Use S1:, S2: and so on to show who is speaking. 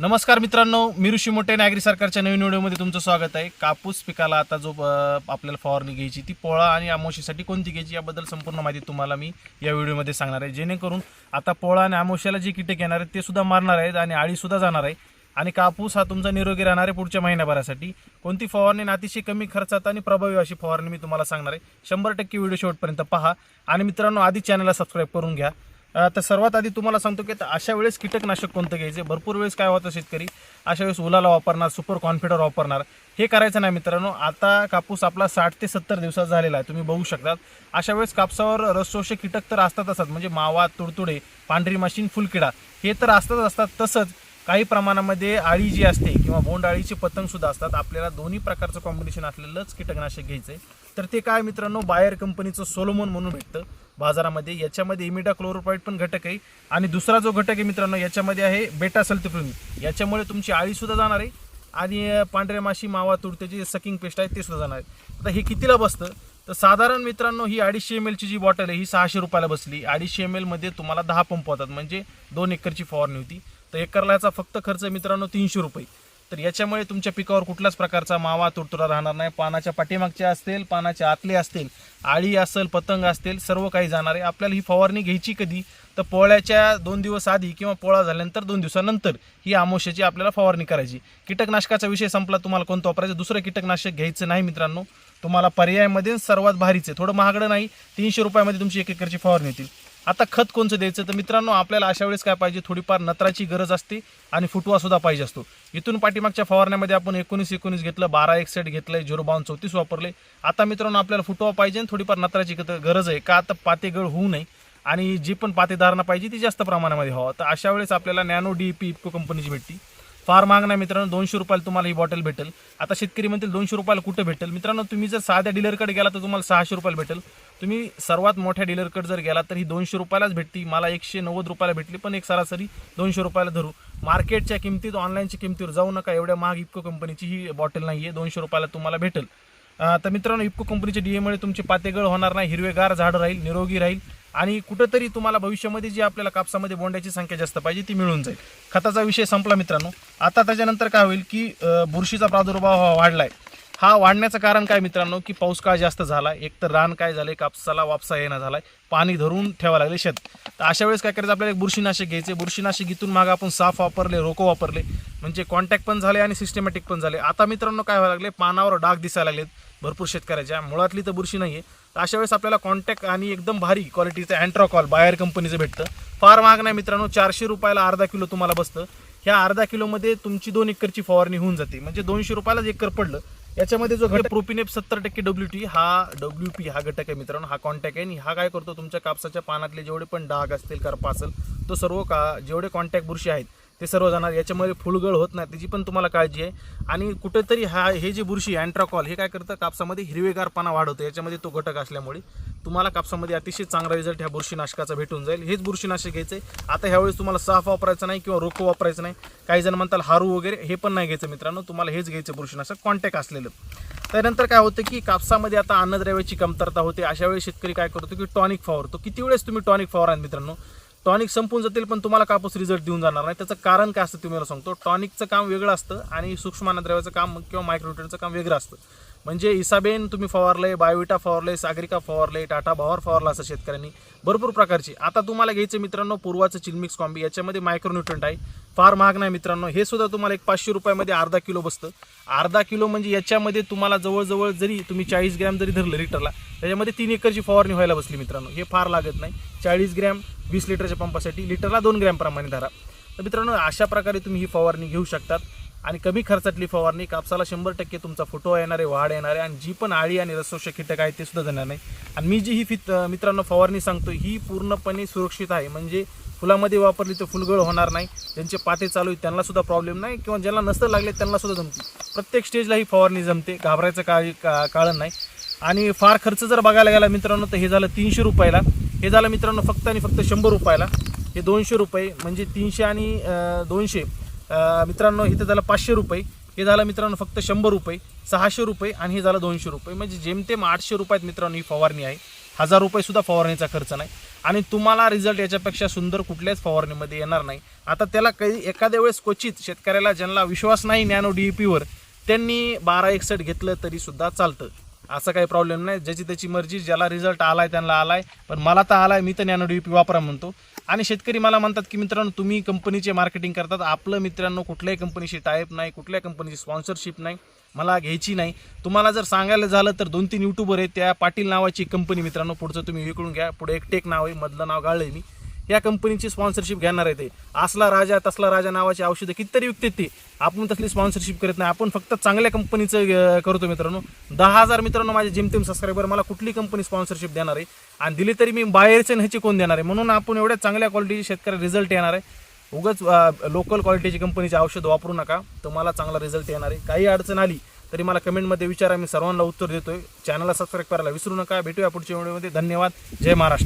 S1: नमस्कार मित्रांनो मी ऋषी मोठे नागरी सरकारच्या नवीन व्हिडिओमध्ये तुमचं स्वागत आहे. कापूस पिकाला आता जो आपल्याला फवारणी घ्यायची ती पोळा आणि आमोशीसाठी कोणती घ्यायची याबद्दल संपूर्ण माहिती तुम्हाला मी या व्हिडिओमध्ये सांगणार आहे. जेणेकरून आता पोळा आणि आमोशाला जे कीटक येणार आहेत ते सुद्धा मारणार आहेत आणि आळीसुद्धा जाणार आहे. आणि कापूस हा तुमचा निरोगी राहणार आहे पुढच्या महिन्याभरासाठी. कोणती फवारणी अतिशय कमी खर्चात आणि प्रभावी अशी फवारणी मी तुम्हाला सांगणार आहे. शंभर टक्के व्हिडिओ शेवटपर्यंत पहा. आणि मित्रांनो आधी चॅनलला सबस्क्राईब करून घ्या. तर सर्वात आधी तुम्हाला सांगतो की अशा वेळेस कीटकनाशक कोणतं घ्यायचे? भरपूर वेळेस काय होतं शेतकरी? अशा वेळेस ओलाला वापरणार सुपर कॉन्फिडर वापरणार. हे करायचं नाही मित्रांनो. आता कापूस आपला साठ ते सत्तर दिवसात झालेला आहे. तुम्ही बघू शकतात. अशा वेळेस कापसावर रसशोषक कीटक तर असतात असतात. म्हणजे मावा तुडतुडे पांढरी मशीन फुलकिडा हे तर असतात असतात. तसंच काही प्रमाणामध्ये आळी जी असते किंवा बोंड पतंगसुद्धा असतात. आपल्याला दोन्ही प्रकारचं कॉम्बिनेशन असलेलंच कीटकनाशक घ्यायचं आहे तर ते काय मित्रांनो? बायर कंपनीचं सोलोमोन म्हणून भेटतं. बाजारामध्ये. याच्यामध्ये इमिडा क्लोरोपाईड पण घटक आहे. आणि दुसरा जो घटक आहे मित्रांनो याच्यामध्ये आहे बेटा सल्फिफ्रुमिन याच्यामुळे तुमची आळीसुद्धा जाणार आहे. आणि पांढऱ्या माशी मावा तुडत्याची सकिंग पेस्ट आहे ते सुद्धा जाणार आहे आता हे कितीला बसतं? तर साधारण मित्रांनो ही अडीचशे एम एलची जी बॉटल आहे ही सहाशे रुपयाला बसली. अडीचशे एम एलमध्ये तुम्हाला दहा पंप होतात. म्हणजे दोन एकरची फवारणी होती. तर एकरला याचा फक्त खर्च मित्रांनो तीनशे रुपये. तर याच्यामुळे तुमच्या पिकावर कुठल्याच प्रकारचा मावा तुडतुडा राहणार नाही. पानाच्या पाठीमागच्या असतील पानाच्या आतले असतील आळी असेल पतंग असतील सर्व काही जाणार आहे. आपल्याला ही फवारणी घ्यायची कधी? तर पोळ्याच्या दोन दिवस आधी किंवा पोळा झाल्यानंतर दोन दिवसानंतर ही आमोशाची आपल्याला फवारणी करायची. कीटकनाशकाचा विषय संपला तुम्हाला कोणतं वापरायचं दुसरं कीटकनाशक घ्यायचं नाही मित्रांनो. तुम्हाला पर्यायामध्ये सर्वात भारीचे थोडं महागडं नाही तीनशे रुपयामध्ये तुमची एक एकरची फवारणी होतील. आता खत कोणचं द्यायचं? तर मित्रांनो आपल्याला अशा वेळेस काय पाहिजे? थोडीफार नत्राची गरज असते आणि फुटवा सुद्धा पाहिजे असतो. इथून पाठीमागच्या फवारण्यामध्ये आपण एकोणीस एकोणीस घेतलं बारा एक सेट घेतलंय झिरो बावन्न चौतीस वापरले. आता मित्रांनो आपल्याला फुटवा पाहिजे आणि थोडीफार नत्राची गरज आहे. का आता पातेगळ होऊ नये आणि जी पण पातेधारणा पाहिजे ती जास्त प्रमाणामध्ये व्हावं. तर अशा वेळेस आपल्याला नॅनो डी पी इफको कंपनीची भेटती फार महाग नाही मित्रांनो दोनशे रुपयाला तुम्हाला ही बॉटल भेटेल. आता शेतकरी म्हणतील दोनशे रुपयाला कुठे भेटेल? मित्रांनो तुम्ही जर साध्या डीलरकडे गेला तर तुम्हाला सहाशे रुपयाला भेटेल. तुम्ही सर्वात मोठ्या डीलरकडे जर गेला तर ही दोनशे रुपयालाच भेटती. मला एकशे नव्वद रुपयाला भेटली पण एक सरासरी दोनशे रुपयाला धरू. मार्केटच्या किमतीत ऑनलाईनच्या किमतीवर जाऊ नका. एवढ्या महाग इपको कंपनीची ही बॉटल नाही आहे दोनशे रुपयाला तुम्हाला भेटेल. तर मित्रांनो इपको कंपनीच्या डीएमुळे तुमचे पातेगळ होणार नाही. हिरवेगार झाड राहील निरोगी राहील. आणि कुठंतरी तुम्हाला भविष्यामध्ये जी आपल्याला कापसामध्ये बोंड्याची संख्या जास्त पाहिजे ती मिळून जाईल. खताचा विषय संपला मित्रांनो. आता त्याच्यानंतर काय होईल की बुरशीचा प्रादुर्भाव वाढला वाढलाय. हा वाढण्याचं कारण काय मित्रांनो? की पाऊस काळ जास्त झाला? एक तर रान काय झालंय? कापसाला वापसा येणं झालाय. पाणी धरून ठेवा लागले शेत. तर अशा वेळेस काय करायचं? आपल्याला एक बुरशीनाशक घ्यायचे बुरशीनाशक इथून मागं आपण साफ वापरले रोको वापरले. म्हणजे कॉन्टॅक्ट पण झाले आणि सिस्टमॅटिक पण झाले. आता मित्रांनो काय व्हायला लागले? पानावर डाग दिसायला लागलेत. भरपूर शेतकऱ्याच्या. मुळातली तर बुरशी नाही आहे तर अशा वेळेस आपल्याला कॉन्टॅक्ट आणि एकदम भारी क्वालिटीचं अँट्रॉकॉल बायर कंपनीचं भेटतं. फार महाग नाही मित्रांनो. चारशे रुपयाला अर्धा किलो तुम्हाला बसतं. ह्या अर्धा किलोमध्ये तुमची दोन एकरची फवारणी होऊन जाते. म्हणजे दोनशे रुपयालाच एकर पडलं. याच्यामध्ये जो घटक प्रोपिनेप सत्तर टक्के डब्ल्यू टी हा डब्ल्यू पी हा घटक आहे मित्रांनो हा कॉन्टॅक्ट आहे. आणि हा काय करतो तुमच्या कापसाच्या पानातले जेवढे पण डाग असतील करपा असेल तो सर्व का जेवढे कॉन्टॅक्ट बुरशी आहेत ते सर्व जाणार याच्यामध्ये फुलगळ होत नाही त्याची पण तुम्हाला काळजी आहे. आणि कुठेतरी हा हे जे बुरशी अँट्राकॉल हे काय करतं कापसामध्ये हिरवेगारपणा वाढवतं याच्यामध्ये तो घटक असल्यामुळे. तुम्हाला कापसामध्ये अतिशय चांगला रिझल्ट ह्या बुरशीनाशकाचा भेटून जाईल. हेच बुरशीनाशक घ्यायचं आहे आता ह्यावेळेस तुम्हाला साफ वापरायचं नाही किंवा रोको वापरायचं नाही. काही जण म्हणताल हारू वगैरे हे पण नाही घ्यायचं मित्रांनो. तुम्हाला हेच घ्यायचं बुरशीनाशक कॉन्टॅक्ट असलेलं. त्यानंतर काय होतं की कापसामध्ये आता अन्नद्रव्याची कमतरता होते. अशा वेळी शेतकरी काय करतो की टॉनिक फवारतो. किती वेळेस तुम्ही टॉनिक फवारा मित्रांनो? टॉनिक संपून जातील पण तुम्हाला कापूस रिझल्ट देऊन जाणार नाही. त्याचं कारण काय असतं तुम्ही मला सांगतो. टॉनिकचं काम वेगळं असतं आणि सूक्ष्म अन्नद्रव्याचं काम किंवा मायक्रोन्युट्रनचं काम वेगळं असतं. म्हणजे इसाबेन तुम्ही फवारले बायोविटा फवारले सागरिका फवारले टाटा भावर फवारला असं शेतकऱ्यांनी. भरपूर प्रकारची. आता तुम्हाला घ्यायचं मित्रांनो पूर्वाचं चिलमिक्स कॉम्बी. याच्यामध्ये मायक्रोन्युट्रंट आहे. फार महाग नाही मित्रांनो. हे सुद्धा तुम्हाला एक पाचशे रुपयामध्ये अर्धा किलो बसतं. अर्धा किलो म्हणजे याच्यामध्ये तुम्हाला जवळजवळ जरी तुम्ही चाळीस ग्रॅम जरी धरलं लिटरला त्याच्यामध्ये तीन एकरची फवारणी व्हायला बसली मित्रांनो. हे फार लागत नाही. चाळीस ग्रॅम वीस लिटरच्या पंपासाठी. लिटरला दोन ग्रॅमप्रमाणे धरा. तर मित्रांनो अशा प्रकारे तुम्ही ही फवारणी घेऊ शकतात. आणि कमी खर्चातली फवारणी कापसाला शंभर टक्के तुमचा फुटवा येणारे वाढ येणारे आणि जी पण आळी आणि रसोषक कीटक आहे ते सुद्धा जाणार नाही. आणि मी जी ही फित मित्रांनो फवारणी सांगतो ही पूर्णपणे सुरक्षित आहे. म्हणजे फुलामध्ये वापरली तर फुलगळ होणार नाही ज्यांचे पाते चालू आहेत त्यांना सुद्धा प्रॉब्लेम नाही किंवा ज्यांना नसतं लागले त्यांना सुद्धा जमते प्रत्येक स्टेजला ही फवारणी जमते घाबरायचं काळी का कारण नाही. आणि फार खर्च जर बघायला गेला मित्रांनो तर हे झालं तीनशे रुपयाला. हे झालं मित्रांनो फक्त आणि फक्त शंभर रुपयाला. हे दोनशे रुपये म्हणजे तीनशे आणि दोनशे. मित्रांनो इथं झालं पाचशे रुपये. हे झालं मित्रांनो फक्त शंभर रुपये. सहाशे रुपये आणि हे झालं दोनशे रुपये. म्हणजे जेमतेम आठशे रुपयात मित्रांनो ही फवारणी आहे. हजार रुपयेसुद्धा फवारणीचा खर्च नाही. आणि तुम्हाला रिझल्ट याच्यापेक्षा सुंदर कुठल्याच फवारणीमध्ये येणार नाही. आता त्याला काही एखाद्या वेळेस क्वचित शेतकऱ्याला ज्यांना विश्वास नाही नॅनो डी पीवर त्यांनी बारा एकसठ घेतलं तरीसुद्धा चालतं. असं काही प्रॉब्लेम नाही. ज्याची त्याची मर्जी ज्याला रिझल्ट आलाय त्यांना आलाय. पण मला तर आलाय मी तर नॅनो डी पी वापरा म्हणतो. आणि शेतकरी मला म्हणतात की मित्रांनो तुम्ही कंपनीचे मार्केटिंग करतात. आपलं मित्रांनो कुठल्याही कंपनीशी टाईप नाही कुठल्याही कंपनीची स्पॉन्सरशिप नाही. मला घ्यायची नाही. तुम्हाला जर सांगायला झालं तर दोन तीन युट्यूबर आहेत. त्या पाटील नावाची कंपनी मित्रांनो पुढचं तुम्ही विकून घ्या. पुढे एक टेक नाव आहे. मधलं नाव गाळलं मी. या कंपनीची स्पॉन्सरशिप घेणार आहे ते. असला राजा तसला राजा नावाची औषधं कितीतरी विकतात ते. आपण तसली स्पॉन्सरशिप करत नाही. आपण फक्त चांगल्या कंपनीचं करतो मित्रांनो. दहा हजार मित्रांनो माझे जिमतेम सबस्क्रायबर मला कुठली कंपनी स्पॉन्सरशिप देणार आहे? आणि दिली तरी मी बाहेरचे ह्याची कोण देणार आहे? म्हणून आपण एवढ्या चांगल्या क्वालिटीचे शेतकरी रिझल्ट येणार आहे. उगाच लोकल क्वालिटीची कंपनीचे औषध वापरू नका. तुम्हाला चांगला रिझल्ट येणार आहे. काही अडचण आली तरी मला कमेंटमध्ये विचारा. मी सर्वांना उत्तर देतोय. चॅनलला सबस्क्राईब करायला विसरू नका. भेटूया पुढच्या व्हिडिओमध्ये धन्यवाद. जय महाराष्ट्र.